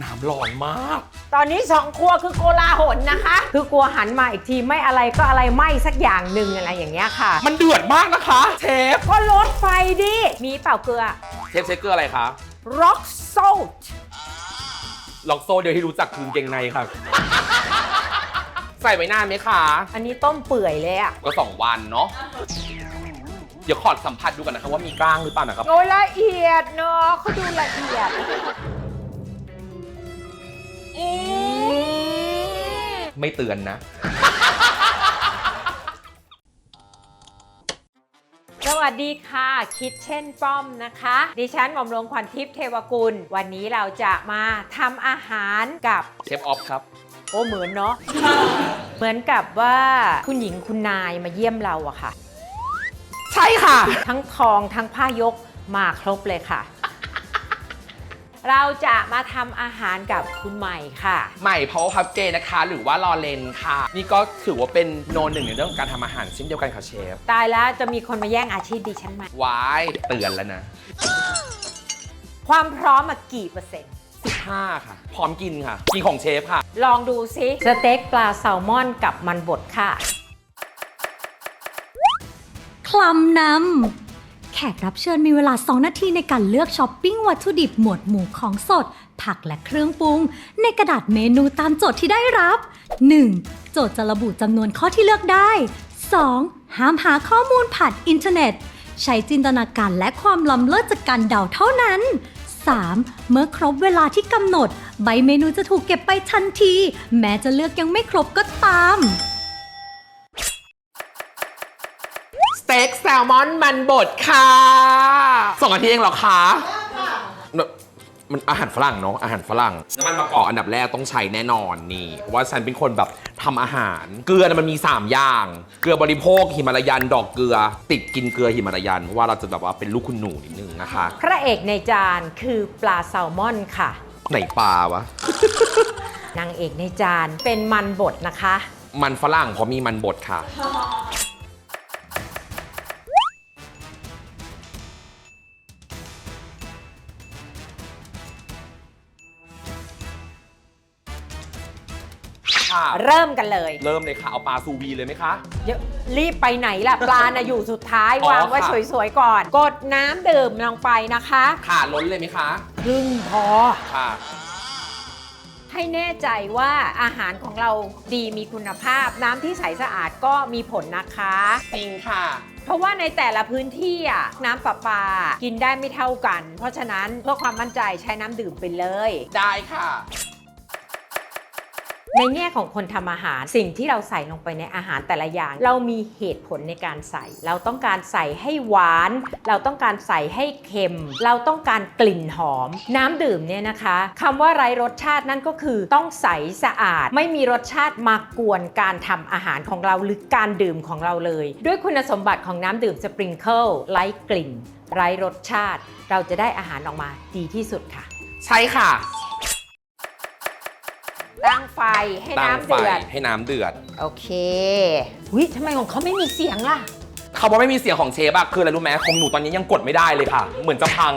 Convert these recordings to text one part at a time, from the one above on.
น้ำร้อนมาก ตอนนี้สองครัวคือโกลาหลนะคะ คือกลัวหันมาอีกทีไม่อะไรก็อะไรไหม่สักอย่างหนึ่งอะไรอย่างเงี้ยค่ะ มันเดือดมากนะคะ เชฟ ก็ลดไฟดิ มีเปล่าเกลือ เชฟเชฟเกอร์อะไรคะ rock salt ล็อกโซเดียวที่รู้จักคือเกงในค่ะ ใส่ไว้นานไหมคะ อันนี้ต้มเปื่อยเลยอะก็สองวันเนาะ เดี๋ยวขอสัมผัสดูกันนะคะว่ามีกล้างหรือเปล่านะครับโอ้ยละเอียดเนาะเขาดูละเอียด ไม่เตือนนะ สวัสดีค่ะ คิดเช่นป้อมนะคะ ดิฉันหม่อมหลวงขวัญทิพย์เทวกุล วันนี้เราจะมาทำอาหารกับเชฟออฟครับ โอ้เหมือนเนาะ เหมือนกับว่าคุณหญิงคุณนายมาเยี่ยมเราอะค่ะ ใช่ค่ะ ทั้งทองทั้งผ้ายกมาครบเลยค่ะ เราจะมาทำอาหารกับคุณใหม่ค่ะ ใหม่ Power Pup J นะคะ หรือว่าลอเลนค่ะ นี่ก็ถือว่าเป็นโนนหนึ่งในเรื่องของการทำอาหารเช่นเดียวกันค่ะเชฟตายแล้วจะมีคนมาแย่งอาชีพดิฉันไหมวายเตือนแล้วนะ ความพร้อมมากี่เปอร์เซ็นต์ 15 ค่ะ พร้อมกินค่ะกินของเชฟค่ะ ลองดูซิสเต็กปลาแซลมอนกับมันบดค่ะ คลำนำ แขกรับเชิญมีเวลา 2 นาทีในการเลือกช้อปปิ้งวัตถุดิบหมวดหมู่ของสด ผักและเครื่องปรุง ในกระดาษเมนูตามโจทย์ที่ได้รับ 1. โจทย์จะระบุจำนวนข้อที่เลือกได้ 2. ห้ามหาข้อมูลผ่านอินเทอร์เน็ต ใช้จินตนาการและความล้ำเลิศจากการเดาเท่านั้น 3. เมื่อครบเวลาที่กำหนด ใบเมนูจะถูกเก็บไปทันที แม้จะเลือกยังไม่ครบก็ตาม สเต็กแซลมอนมันบดค่ะสองนาทีเองเหรอคะมันอาหารฝรั่งเนาะอาหารฝรั่งน้ำมันมะกอกอันดับแรกต้องใช้แน่นอนนี่เพราะว่าฉันเป็นคนแบบทำอาหาร เกลือน่ะมันมี 3 อย่าง เกลือบริโภคหิมาลายันดอกเกลือ ติดกินเกลือหิมาลายันเพราะว่าเราจะแบบว่าเป็นลูกคุณหนูนิดนึงนะคะ พระเอกในจานคือปลาแซลมอนค่ะ ไหนปลาวะนางเอกในจานเป็นมันบดนะคะ มันฝรั่งเพราะมีมันบดค่ะ ค่ะ เริ่มกันเลย เริ่มเลยค่ะ เอาปลาซูวีเลยไหมคะ เดี๋ยวรีบไปไหนล่ะ ปลาน่ะอยู่สุดท้ายอ๋อวางไว้ค่ะสวยๆก่อน กดน้ำดื่มลงไปนะคะ ค่ะล้นเลยไหมคะ ครึ่งพอ ค่ะ ให้แน่ใจว่าอาหารของเราดีมีคุณภาพ น้ำที่ใสสะอาดก็มีผลนะคะ จริงค่ะ เพราะว่าในแต่ละพื้นที่อะน้ำประปากินได้ไม่เท่ากัน เพราะฉะนั้นเพื่อความมั่นใจใช้น้ำดื่มไปเลย ได้ค่ะ ในแง่ของคนทำอาหารสิ่งที่เราใส่ลงไปในอาหารแต่ละอย่าง เรามีเหตุผลในการใส่ เราต้องการใส่ให้หวาน เราต้องการใส่ให้เค็ม เราต้องการกลิ่นหอม น้ำดื่มเนี่ยนะคะคำว่าไร้รสชาตินั่นก็คือต้องใสสะอาด ไม่มีรสชาติมากวนการทำอาหารของเราหรือการดื่มของเราเลย ด้วยคุณสมบัติของน้ำดื่มสปริงเกิลไร้กลิ่น ไร้รสชาติ เราจะได้อาหารออกมาดีที่สุดค่ะ ใช่ค่ะ ตั้งไฟให้ตั้งน้ำไฟเดือด ให้น้ำเดือดโอเควิทำไมของเขาไม่มีเสียงล่ะ คำว่าไม่มีเสียงของเชฟอะคืออะไรรู้ไหมของหนูตอนนี้ยังกดไม่ได้เลยค่ะ เหมือนจะพัง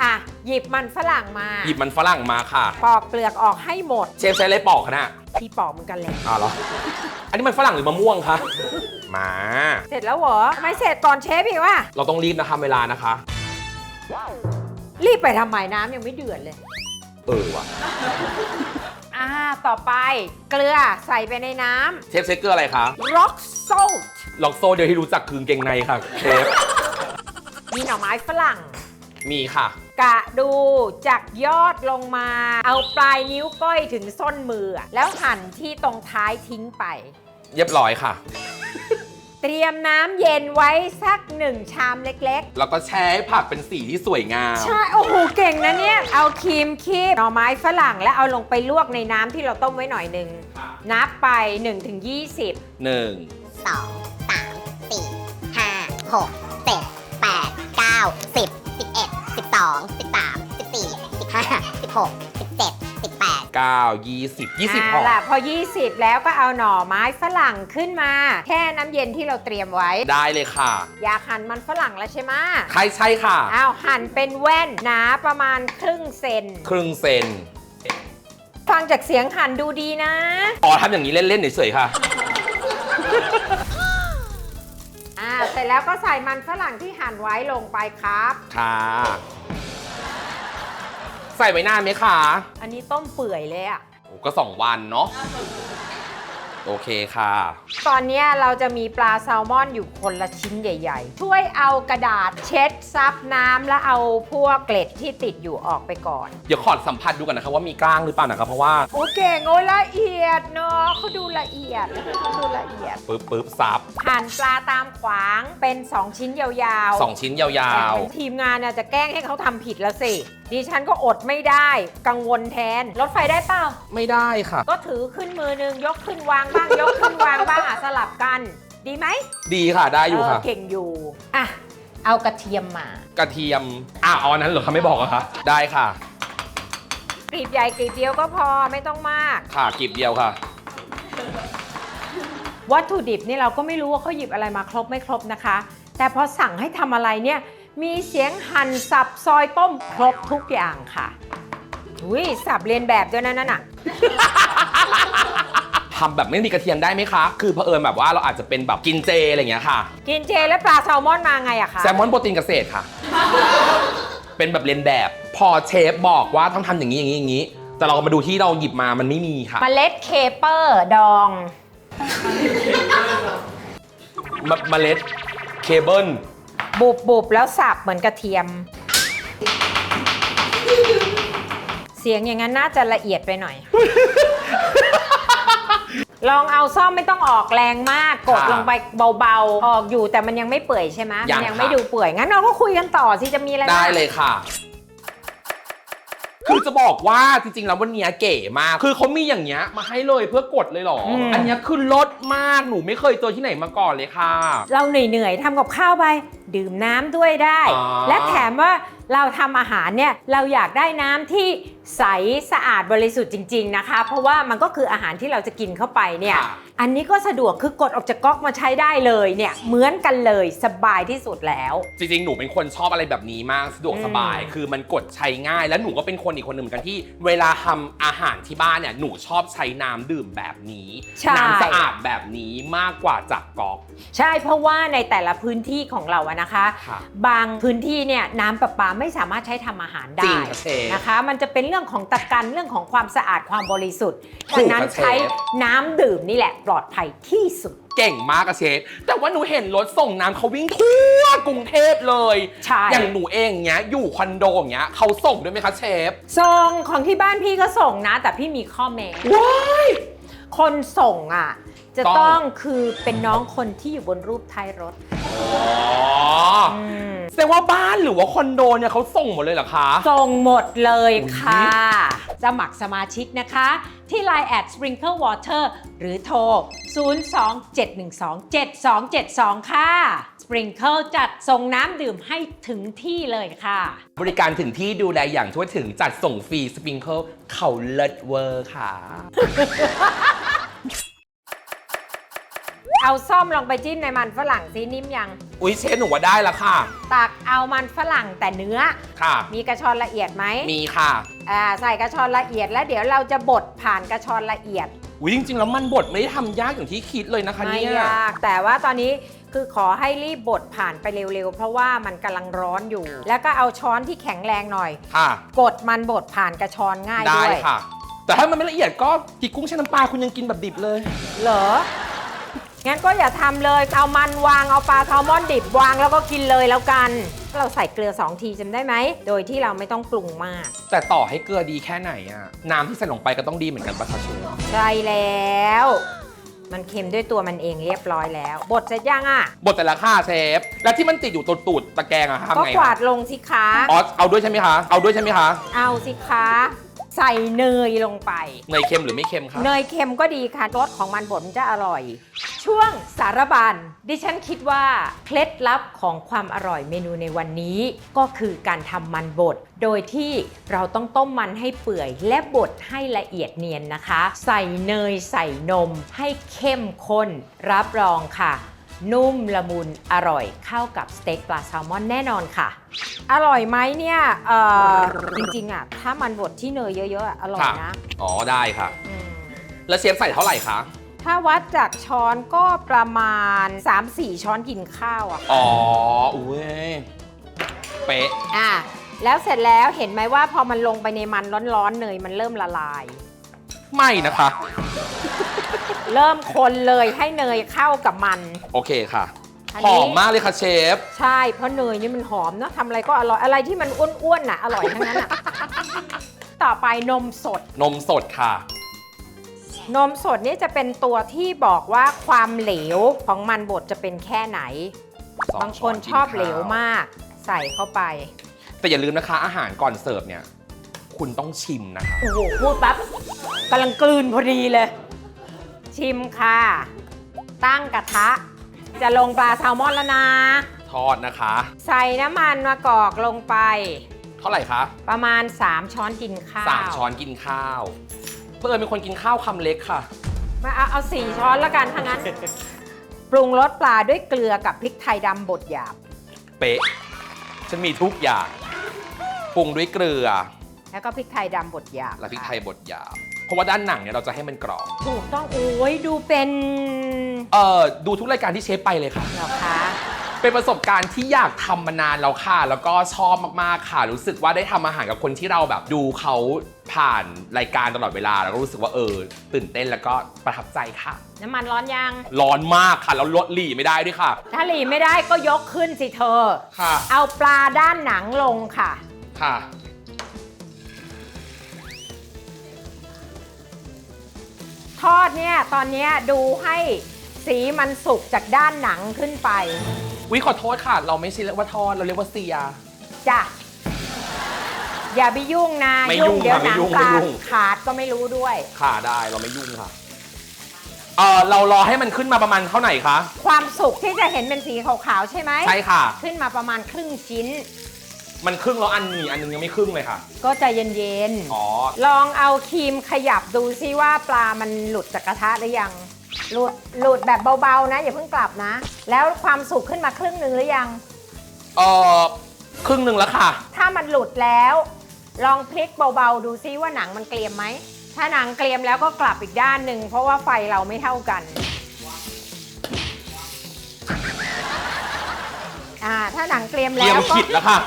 อะ หยิบมันฝรั่งมา หยิบมันฝรั่งมาค่ะ ปอกเปลือกออกให้หมด เชฟใช้อะไรปอกคะน่ะพี่ปอกเหมือนกันเลยอ้าวเหรอ อันนี้มันฝรั่งหรือมะม่วงคะ มา เสร็จแล้วเหรอไม่เสร็จก่อนเชฟอีกว่ะเราต้องรีบนะคะเวลานะคะ รีบไปทำไมน้ำยังไม่เดือดเลย เออว่ะอ่า ต่อไปเกลือใส่ไปในน้เชฟเชคเกอร์อะไรคะำ rock salt ล็อกโซเดียวที่รู้จักคือเกงในค่ะเชฟมีหน่อไม้ฝรั่ง มีค่ะ กะดูจากยอดลงมา เอาปลายนิ้วก้อยถึงส้นมือแล้วหั่นที่ตรงท้ายทิ้งไป เรียบร้อยค่ะ เตรียมน้ำเย็นไว้สักหนึ่งชามเล็กๆแล้วก็แช่ให้ผักเป็นสีที่สวยงามใช่ โอ้โห เก่งนะเนี่ย เอาครีมคีบหน่อไม้ฝรั่ง แล้วเอาลงไปลวกในน้ำที่เราต้มไว้หน่อยหนึ่ง นับไป 1-20ถึง20 หนึ่งสองสามสี่ห้าหกเจ็ดแปดเก้าสิบสิบเอ็ดสิบสองสิบสามสิบสี่สิบห้าสิบหก 20 20พอเอาล่ะพอ 20 แล้วก็เอาหน่อไม้ฝรั่งขึ้นมา แค่น้ำเย็นที่เราเตรียมไว้ ได้เลยค่ะ อยากหั่นมันฝรั่งแล้วใช่ไหมใช่ใช่ค่ะเอาหั่นเป็นแว่นหนาประมาณครึ่งเซน ครึ่งเซนฟังจากเสียงหั่นดูดีนะ อ๋อทำอย่างนี้เล่น ๆ เฉย ๆ ค่ะ อ่าเสร็จแล้วก็ใส่มันฝรั่งที่หั่นไว้ลงไปครับ ค่ะ ใส่ไว้นานไหมคะอันนี้ต้มเปื่อยเลยอะโอ้ก็สองวันเนาะโอเคค่ะ ตอนเนี้ยเราจะมีปลาแซลมอนอยู่คนละชิ้นใหญ่ ๆ ช่วยเอากระดาษเช็ดซับน้ำแล้วเอาพวกเกล็ดที่ติดอยู่ออกไปก่อน เดี๋ยวขอสัมผัสดูกันนะคะว่ามีกล้างหรือเปล่านะคะเพราะว่าโอเก่งโอ้ยละเอียดเนาะเขาดูละเอียดเขาดูละเอียด ปึ๊บปึ๊บซับหั่นปลาตามขวางเป็น 2 ชิ้นยาวๆสองชิ้นยาแต่วทีมงานน่ะจะแกล้งให้เขาทำผิดแล้วสิ ดิฉันก็อดไม่ได้กังวลแทน รถไฟได้เปล่าๆไม่ได้ค่ะ ก็ถือขึ้นมือหนึง ยกขึ้นวางบ้าง ยกขึ้นวางบ้างอะสลับกัน ดีไหมดีค่ะได้อยู่ค่ะ เเก่งอยู่อะเอากระเทียมมากระเทียมอะเอาอันนั้นเหรอคะไม่บอกเหรอะคะได้ค่ะ กรีบใหญ่กรีบเดียวก็พอไม่ต้องมาก ค่ะกีบเดียวค่ะ วัตถุดิบนี่เราก็ไม่รู้ว่าเขาหยิบอะไรมาครบไม่ครบนะคะ แต่พอสั่งให้ทำอะไรเนี่ย มีเสียงหั่นสับซอยต้มครบทุกอย่างค่ะอุ้ยสับเรียนแบบด้วยนะนั่นน่ะ ทำแบบไม่มีกระเทียมได้ไหมคะ คือเผอิญแบบว่าเราอาจจะเป็นแบบกินเจอะไรอย่างเงี้ยค่ะ กินเจแล้วปลาแซลมอนมาไงอะคะแซลมอนโปรตีนเกษตรค่ะ เป็นแบบเรียนแบบ พอเชฟบอกว่าต้องทำอย่างนี้อย่างนี้อย่างนี้ แต่เรามาดูที่เราหยิบมามันไม่มีค่ะ เมล็ดเคเปอร์ดอง มเมล็ดเคเบิล บุบบุบแล้วสับเหมือนกระเทียม เสียงอย่างนั้นน่าจะละเอียดไปหน่อย ลองเอาซ่อมไม่ต้องออกแรงมาก กดค่ะลงไปเบาๆ ออกอยู่แต่มันยังไม่เปื่อยใช่ไหมยัมังยังค่ะ ไม่ดูเปื่อยงั้นเราก็คุยกันต่อสิจะมีอะไรได้บ้างเลยค่ะ คือจะบอกว่าจริงๆ แล้ววันเนี้ยเก๋มาก คือเขามีอย่างเงี้ยมาให้เลยเพื่อกดเลยเหรออันเนี้ยคือลดมาก หนูไม่เคยเจอที่ไหนมาก่อนเลยค่ะ เราเหนื่อยๆทำกับข้าวไป ดื่มน้ำด้วยได้ อ๋อ และแถมว่าเราทำอาหารเนี่ยเราอยากได้น้ำที่ใสสะอาดบริสุทธิ์จริง ๆนะคะ เพราะว่ามันก็คืออาหารที่เราจะกินเข้าไปเนี่ย ค่ะอันนี้ก็สะดวกคือกดออกจากก๊อกมาใช้ได้เลยเนี่ยเหมือนกันเลยสบายที่สุดแล้ว จริงๆ หนูเป็นคนชอบอะไรแบบนี้มากสะดวกอืม สบาย คือมันกดใช้ง่าย แล้วหนูก็เป็นคนอีกคนหนึ่งเหมือนกันที่ เวลาทำอาหารที่บ้านเนี่ยหนูชอบใช้น้ำดื่มแบบนี้ ใช่ น้ำสะอาดแบบนี้มากกว่าจากก๊อก ใช่เพราะว่าในแต่ละพื้นที่ของเราอะนะคะค่ะบางพื้นที่เนี่ยน้ำประปาไม่สามารถใช้ทำอาหารจริได้งค่ะเชฟ นะคะ มันจะเป็นเรื่องของตะกันเรื่องของความสะอาดความบริสุทธิ์ถูดักงนั้นค่ะเชฟ ใช้น้ำดื่มนี่แหละปลอดภัยที่สุดเก่งมากอะเชฟแต่ว่าหนูเห็นรถส่งน้ำเขาวิ่งทั่วกรุงเทพเลย ใช่ อย่างหนูเองเนี้ยอยู่คอนโดอย่างเงี้ยเขาส่งด้วยไหมคะเชฟส่งของที่บ้านพี่ก็ส่งนะ แต่พี่มีข้อแม้ว้ายคนส่งอะ จะต้อง ต้องคือเป็นน้องคนที่อยู่บนรูปท้ายรถ อ๋ออืมแสดงว่าบ้านหรือว่าคอนโดเนี่ยเขาส่งหมดเลยเหรอคะ ส่งหมดเลยค่ะอุ๊สมัครสมาชิกนะคะ ที่ Line at sprinkle water หรือโทร 027127272 ค่ะ Sprinkle จัดส่งน้ำดื่มให้ถึงที่เลยค่ะ บริการถึงที่ดูแลอย่างทั่วถึงจัดส่งฟรีสปริงเกิลเขาเลิศเวอร์ค่ะ เอาซ่อมลงไปจิ้มในมันฝรั่งซินิ่มยัง อุ๊ยเชฟหนูว่าได้แล้วค่ะ ตักเอามันฝรั่งแต่เนื้อ ค่ะ มีกระชอนละเอียดไหมมีค่ะอ่าใส่กระชอนละเอียดแล้วเดี๋ยวเราจะบดผ่านกระชอนละเอียดอุ๊ยจริงๆแล้วมันบดไม่ได้ทำยากอย่างที่คิดเลยนะคะไม่เนี่ยยาก แต่ว่าตอนนี้คือขอให้รีบบดผ่านไปเร็วๆ เพราะว่ามันกำลังร้อนอยู่ แล้วก็เอาช้อนที่แข็งแรงหน่อย ค่ะ กดมันบดผ่านกระชอนง่ายได้ด้วยค่ะ แต่ถ้ามันไม่ละเอียดก็กินกุ้งแช่น้ำปลาคุณยังกินแบบดิบเลย เหรอ งั้นก็อย่าทำเลยเอามันวางเอาปลาแซลมอนดิบวางแล้วก็กินเลยแล้วกัน เราใส่เกลือ 2 ทีจำได้ไหม โดยที่เราไม่ต้องปรุงมาก แต่ต่อให้เกลือดีแค่ไหนอะน้ำที่ใส่ลงไปก็ต้องดีเหมือนกันปะคะเชฟใช่แล้ว มันเค็มด้วยตัวมันเองเรียบร้อยแล้ว บดเสร็จยังอะบดแต่ละค่ะเชฟ แล้วที่มันติดอยู่ตูดๆตะแกรงอะทำก็ไงกวาคะดลงสิคะ อ๋อเอาด้วยใช่ไหมคะ เอาด้วยใช่ไหมคะเอาสิคะเใส่เนยลงไป เนยเค็มหรือไม่เค็มคะ เนยเค็มก็ดีค่ะรสของมันบดมันจะอร่อย ช่วงสารบัญดิฉันคิดว่า เคล็ดลับของความอร่อยเมนูในวันนี้ ก็คือการทำมันบด โดยที่เราต้องต้มมันให้เปื่อยและบดให้ละเอียดเนียนนะคะ ใส่เนยใส่นมให้เข้มข้น รับรองค่ะ นุ่มละมุนอร่อยเข้ากับสเต็กปลาแซลมอนแน่นอนค่ะ อร่อยไหมเนี่ยเอ่อจริงๆอะถ้ามันบดที่เนยเยอะๆอะอร่อยค่ะนะ อ๋อได้ค่ะ อืมแล้วเชฟใส่เท่าไหร่คะ ถ้าวัดจากช้อนก็ประมาณ 3-4 ช้อนกินข้าวอะอ๋ออุ้ยเป๊ะ อะแล้วเสร็จแล้วเห็นไหมว่าพอมันลงไปในมันร้อนๆเนยมันเริ่มละลาย ไม่นะคะ เริ่มคนเลยให้เนยเข้ากับมัน โอเคค่ะ อันหนี้ อมมากเลยค่ะเชฟ ใช่ เพราะเนยนี่มันหอมเนอะทำอะไรก็อร่อย อะไรที่มันอ้วนๆน่ะ อร่อยทั้งนั้นอะ ต่อไปนมสด นมสดค่ะ นมสดนี่จะเป็นตัวที่บอกว่าความเหลวของมันบดจะเป็นแค่ไหน สองบางคนช้อนกินชอบข้าวเหลวมาก ใส่เข้าไป แต่อย่าลืมนะคะ อาหารก่อนเสิร์ฟเนี่ย คุณต้องชิมนะคะ โอ้โหพูดปั๊บกำลังกลืนพอดีเลย ชิมค่ะ ตั้งกระทะ จะลงปลาแซลมอนแล้วนะ ทอดนะคะ ใส่น้ำมันมะกอกลงไป เท่าไหร่คะประมาณ 3 ช้อนกินข้าว สามช้อนกินข้าว เพื่อนเป็นคนกินข้าวคำเล็กค่ะ มาเอาเอาสี่ช้อนแล้วกันทั้างนั้น ปรุงรสปลาด้วยเกลือกับพริกไทยดำบดหยาบ เป๊ะ ฉันมีทุกอย่างปรุงด้วยเกลือแล้วก็พริกไทยดำบดหยาบและพริกค่ะไทยบดหยาบเพราะว่าด้านหนังเนี่ยเราจะให้มันกรอบ ถูกต้องโอ้ยดูเป็นเอ่อดูทุกรายการที่เชฟไปเลยค่ะ เหรอคะ เป็นประสบการณ์ที่อยากทำมานานแล้วค่ะ แล้วก็ชอบมากๆค่ะ รู้สึกว่าได้ทำอาหารกับคนที่เราแบบดูเขาผ่านรายการตลอดเวลา แล้วก็รู้สึกว่าเออ ตื่นเต้นแล้วก็ประทับใจค่ะ น้ำมันร้อนยัง ร้อนมากค่ะ แล้วลดหลีไม่ได้ด้วยค่ะ ถ้าหลีไม่ได้ก็ยกขึ้นสิเธอค่ะ เอาปลาด้านหนังลงค่ะ ค่ะทอดเนี่ยตอนเนี้ยดูให้สีมันสุกจากด้านหนังขึ้นไป วิขอโทษค่ะ เราไม่ใช่เรียกว่าทอด เราเรียกว่าเสีย จ้ะ อย่าไปยุ่งนะไม่ยุ่งเดี๋ยวค่ะไม่หนังยุ่งปลาไม่ยุ่ง ขาดก็ไม่รู้ด้วย ค่ะได้เราไม่ยุ่งค่ะเออเรารอให้มันขึ้นมาประมาณเท่าไหร่คะ ความสุกที่จะเห็นเป็นสีขาวๆใช่ไหม ใช่ค่ะ ขึ้นมาประมาณครึ่งชิ้น มันครึ่งแล้วอันนี้อันนึงยังไม่ครึ่งเลยค่ะ ก็ใจเย็นอ๋อ ๆ ลองเอาครีมขยับดูซิว่าปลามันหลุดจากกระทะหรือยัง หลุดหลุดแบบเบาๆนะ อย่าเพิ่งกลับนะ แล้วความสุกขึ้นมาครึ่งหนึ่งหรือยัง เออครึ่งหนึ่งแล้วค่ะ ถ้ามันหลุดแล้ว ลองพลิกเบาๆ ดูซิว่าหนังมันเกรียมไหม ถ้าหนังเกรียมแล้วก็กลับอีกด้านหนึ่งเพราะว่าไฟเราไม่เท่ากัน อ่า ถ้าหนังเกรียมเตรีแล้ยมวก็ขิดแล้วค่ะ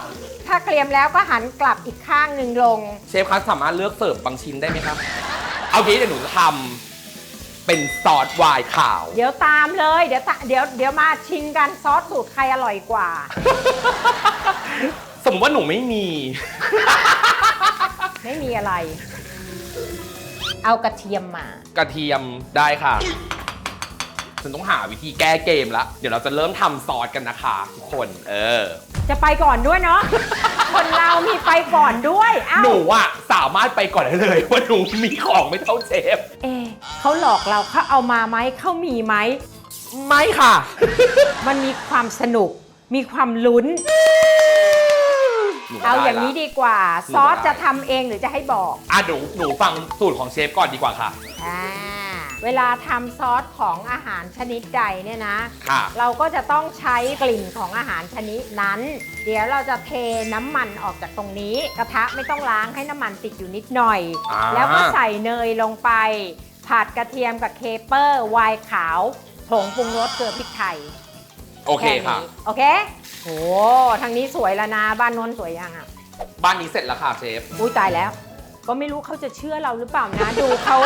ถ้าเกรียมแล้วก็หันกลับอีกข้างหนึ่งลง เชฟคะสามารถเลือกเสิร์ฟบางชิ้นได้ไหมครับ เอางี้เดี๋ยวหนูจะทำ เป็นซอสไวน์ขาว เดี๋ยวตามเลย เดี๋ยวตะเดี๋ยวเดี๋ยวมาชิมกันซอสสูตรใครอร่อยกว่า สมมติว่าหนูไม่มี ไม่มีอะไร เอากระเทียมมา กระเทียมได้ค่ะ ฉันต้องหาวิธีแก้เกมละ เดี๋ยวเราจะเริ่มทำซอสกันนะคะทุกคน เออ จะไปก่อนด้วยเนาะ คนเรามีไปก่อนด้วยเอ้าหนูอะสามารถไปก่อนได้เลยว่าหนูมีของไม่เท่าเชฟเอ๊ะเขาหลอกเราเขาเอามาไหมเขามีไหม ไม่ค่ะ มันมีความสนุก มีความลุ้น หนูเอาอย่างได้ละ นี้ดีกว่า หนูซอสได้ จะทำเองหรือจะให้บอกอะหนูหนูฟังสูตรของเชฟก่อนดีกว่าค่ะ อ่า เวลาทำซอสของอาหารชนิดใดเนี่ยนะ ค่ะ เราก็จะต้องใช้กลิ่นของอาหารชนิดนั้น เดี๋ยวเราจะเทน้ำมันออกจากตรงนี้ กระทะไม่ต้องล้างให้น้ำมันติดอยู่นิดหน่อย อ่า แล้วก็ใส่เนยลงไป ผัดกระเทียมกับเคเปอร์ไวน์ขาวผงปรุงรสเกลือพริกไทยโอเคค่ะ แนี้โอเคโอ้ทางนี้สวยแล้วนะ บ้านโน้นสวยยังอะ บ้านนี้เสร็จแล้วค่ะเชฟ อุ้ยตายแล้ว ก็ไม่รู้เขาจะเชื่อเราหรือเปล่านะ ดูเขา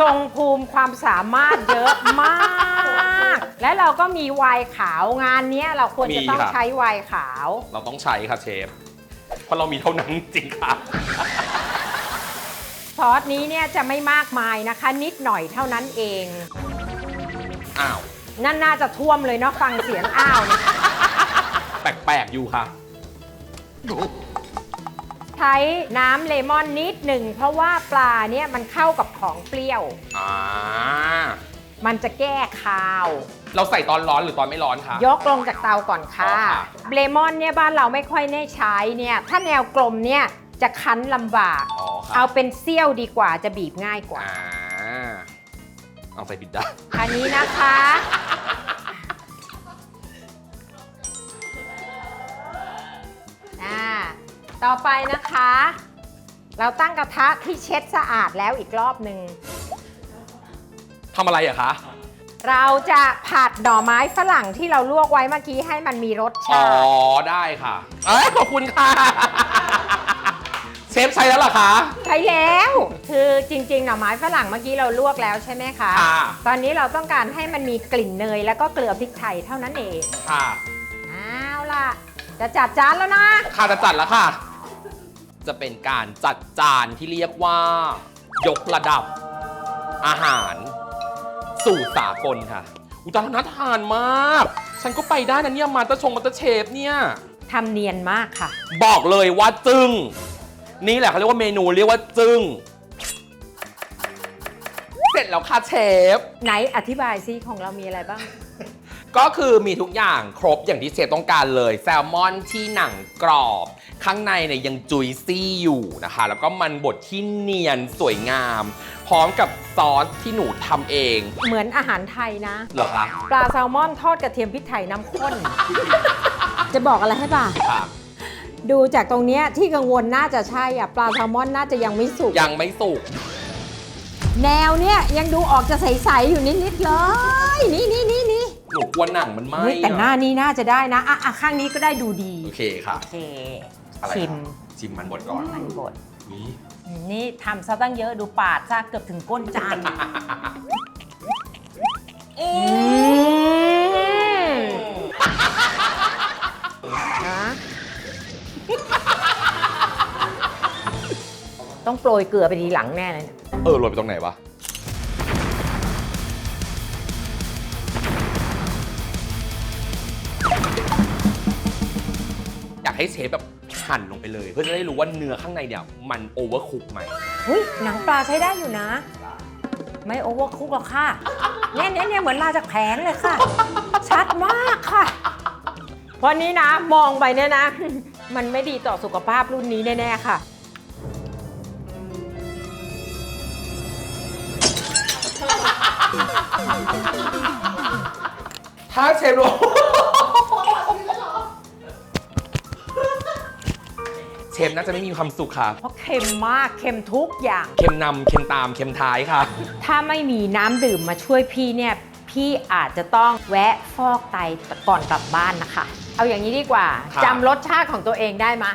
ทรงภูมิความสามารถเยอะมาก และเราก็มีไวน์ขาวงานเนี้ยเราควรจะต้องมีค่ะใช้ไวน์ขาว เราต้องใช้ค่ะเชฟ เพราะเรามีเท่านั้นจริงค่ะ ซอสนี้เนี่ยจะไม่มากมายนะคะ นิดหน่อยเท่านั้นเอง อ้าว นั่นน่าจะท่วมเลยเนาะฟังเสียงอ้าวเนี่ย แปลกๆอยู่ค่ะท ช้น้ำเลมอนนิดหนึ่งเพราะว่าปลาเนี่ยมันเข้ากับของเปรี้ยว อ่า มันจะแก้คาว เราใส่ตอนร้อนหรือตอนไม่ร้อนคะ ยกลงจากเตาก่อนค่ะ อ๋อค่ะ เลมอนเนี่ยบ้านเราไม่ค่อยได้ใช้เนี่ย ถ้าแนวกลมเนี่ยจะคั้นลำบาก อ๋อค่ะเอาเป็นเซี่ยวดีกว่าจะบีบง่ายกว่า อ่า เอาใส่บิดได้ อันนี้นะคะ อ่า ต่อไปนะคะ เราตั้งกระทะที่เช็ดสะอาดแล้วอีกรอบหนึ่ง ทำอะไรอะคะเราจะผัดหน่อไม้ฝรั่งที่เราลวกไว้เมื่อกี้ให้มันมีรสอ๋ชาอติ ได้ค่ะ เอ้ยขอบคุณค่ะ เชฟใช้แล้วเหรอคะ ใช่แล้ว คือจริงๆ หน่อไม้ฝรั่งเมื่อกี้เราลวกแล้วใช่ไหมคะ ค่ะ ตอนนี้เราต้องการให้มันมีกลิ่นเนยแล้วก็เกลือพริกไทยเท่านั้นเองค่ะ เอาล่ะ จะจัดจานแล้วนะ ค่ะจะจัดแล้วค่ะ จะเป็นการจัดจานที่เรียกว่า ยกระดับ อาหาร สู่สากลค่ะ อุยตายแล้วน่าทานมาก ฉันก็ไปได้นะเนี่ยมาตอร์ชงมาตอร์เชฟเนี่ย ทำเนียนมากค่ะ บอกเลยว่าจึง นี่แหละเขาเรียกว่าเมนูเรียกว่าจึง เสร็จแล้วค่ะเชฟ ไหนอธิบายซิของเรามีอะไรบ้าง ก็คือมีทุกอย่างครบอย่างที่เชฟต้องการเลย แซลมอนที่หนังกรอบ ข้างในเนี่ยยังจุยซี่อยู่นะคะ แล้วก็มันบดที่เนียนสวยงาม พร้อมกับซอสที่หนูทำเองเหมือนอาหารไทยนะ เหรอคะปลาแซลมอนทอดกระเทียมพริกไทยน้ำข้น จะบอกอะไรให้ป่ะ ค่ะดูจากตรงเนี้ยที่กังวลน่าจะใช่อะปลาแซลมอนน่าจะยังไม่สุก ยังไม่สุก แนวเนี้ยยังดูออกจะใส ๆ อยู่นิด ๆ เลย นี่นี่นี่นี่ หนูกลัวหนังมันไหมเฮ้ยแต่หน้านี้น่าจะได้นะอะอะข้างนี้ก็ได้ดูดี โอเคค่ะ โอเค อะไรชิมชิมมันบดก่อนมันบด นี่ นี่ทำซะตั้งเยอะดูปาดซะเกือบถึงก้นจานอืมนะต้องโปรยเกลือไปทีหลังแน่เลยเนี่ยเออโรยไปตรงไหนวะากให้เชฟแบบหั่นลงไปเลย เพื่อจะได้รู้ว่าเนื้อข้างในเนี่ยมันโอเวอร์คุกไหมเฮ้ยหนังปลาใช้ได้อยู่นะ ไม่โอเวอร์คุกหรอกค่ะเนี่ยเนี่ยเนี่ยเหมือนมาจากแผงเลยค่ะ ชัดมากค่ะ เพราะนี้นะมองไปเนี่ยนะ มันไม่ดีต่อสุขภาพรุ่นนี้แน่ๆค่ะ ถ้าเชฟรู้ เชฟน่าจะไม่มีความสุขค่ะ เพราะเค็มมากเค็มทุกอย่าง เค็มนำเค็มตามเค็มท้ายค่ะ ถ้าไม่มีน้ำดื่มมาช่วยพี่เนี่ย พี่อาจจะต้องแวะฟอกไตก่อนกลับบ้านนะคะ เอาอย่างนี้ดีกว่าครับ จำรสชาติของตัวเองได้มะ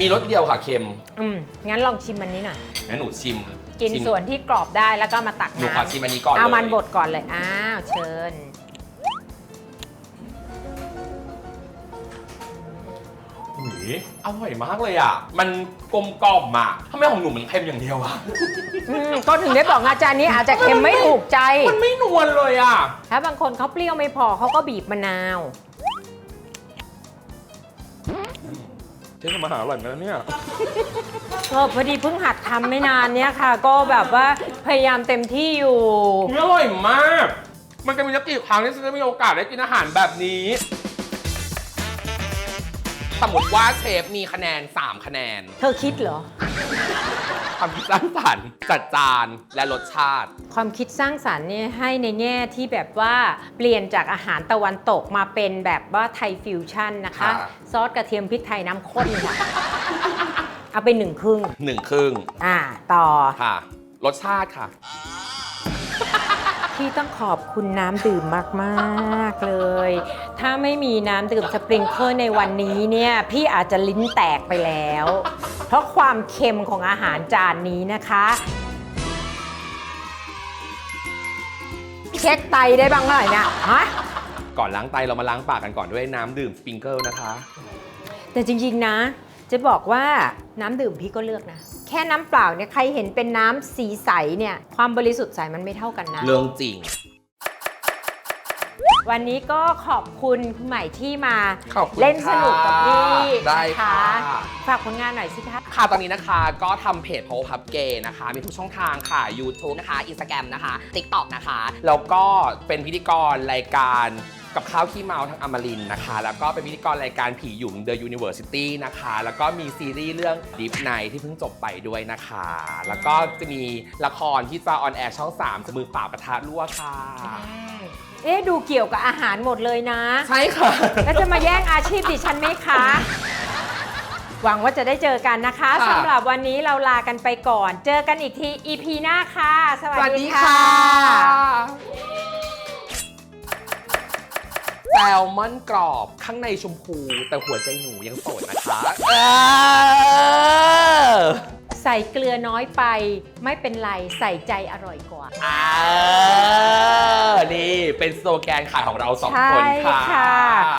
มีรสเดียวค่ะเค็มอืม งั้นลองชิมมันนี้หน่อย งั้นหนูชิมกินชิมส่วนที่กรอบได้แล้วก็มาตักหนูน้ำขอชิมอันนี้ก่อนเอาเลยมันบดก่อนเลย อ้าว เชิญ อร่อยมากเลยอะ มันกลมกล่อมอะทำไมของหนูมันเค็มอย่างเดียวอะ อืมก็ถึงได้บอกอาจารย์นี้อาจจะเค็มไม่ถูกใจ มันไม่นวลเลยอะ ถ้าบางคนเขาเปรี้ยวไม่พอเขาก็บีบมะนาวเจ๊ทำอาหารอร่อยนะเนี่ย เออพอดีเพิ่งหัดทำไม่นานเนี้ยค่ะ ก็แบบว่าพยายามเต็มที่อยู่อร่อยมาก มันจะมีนักกี่ครั้งที่ฉันจะมีโอกาสได้กินอาหารแบบนี้ สมมติว่าเชฟมีคะแนน 3 คะแนนเธอคิดเหรอ ความคิดสร้างสรรค์จัดจานและรสชาติ ความคิดสร้างสรรค์เนี่ยให้ในแง่ที่แบบว่าเปลี่ยนจากอาหารตะวันตกมาเป็นแบบว่าไทยฟิวชั่นนะคะ ค่ะ ซอสกระเทียมพริกไทยน้ำข้นค่ะ เอาไปหนึ่งครึ่งหนึ่งครึ่งอ่า ต่อ ค่ะ รสชาติค่ะ พี่ต้องขอบคุณน้ำดื่มมาก ๆ เลย ถ้าไม่มีน้ำดื่มสปริงเกิลในวันนี้เนี่ย พี่อาจจะลิ้นแตกไปแล้ว เพราะความเค็มของอาหารจานนี้นะคะ เช็คไตได้บ้างเมื่อไหร่เนี่ยฮะ ก่อนล้างไตเรามาล้างปากกันก่อนด้วยน้ำดื่มสปริงเกิลนะคะ แต่จริง ๆ นะ จะบอกว่าน้ำดื่มพี่ก็เลือกนะ แค่น้ำเปล่าเนี่ยใครเห็นเป็นน้ำสีใสเนี่ยความบริสุทธิ์ใสมันไม่เท่ากันนะ เรื่องจริง วันนี้ก็ขอบคุณคุณใหม่ที่มาขอบคุณเล่นสนุกกับพี่ได้นค่ะฝากผลงานหน่อยสิคะค่ะตอนนี้นะคะก็ทำเพจ p o พับเกนะคะ มีทุกช่องทางค่ะ YouTube นะคะ Instagram นะคะ TikTok นะคะ แล้วก็เป็นพิธีกรรายการ กับข้าวขี้เมาทางอมรินทร์นะคะ แล้วก็เป็นพิธีกรรายการผีหยุ่ม The University นะคะ แล้วก็มีซีรีส์เรื่อง Deep Night ที่เพิ่งจบไปด้วยนะคะ แล้วก็จะมีละครที่จะออนแอร์ช่อง3มือปราบกระทะรั่วค่ะ เอ๊ะดูเกี่ยวกับอาหารหมดเลยนะ ใช่ค่ะ แล้วจะมาแย่งอาชีพดิฉันไหมคะ หวังว่าจะได้เจอกันนะคะค่ะ สำหรับวันนี้เราลากันไปก่อน เจอกันอีกที EP หน้าค่ะสวัสดีค่ะ แซลมอนกรอบข้างในชมพู แต่หัวใจหนูยังโสดนะคะเออใส่เกลือน้อยไป ไม่เป็นไร ใส่ใจอร่อยกว่า อ่านี่เป็นสโลแกนขายของเราสองใช่คนค่ะค่ะ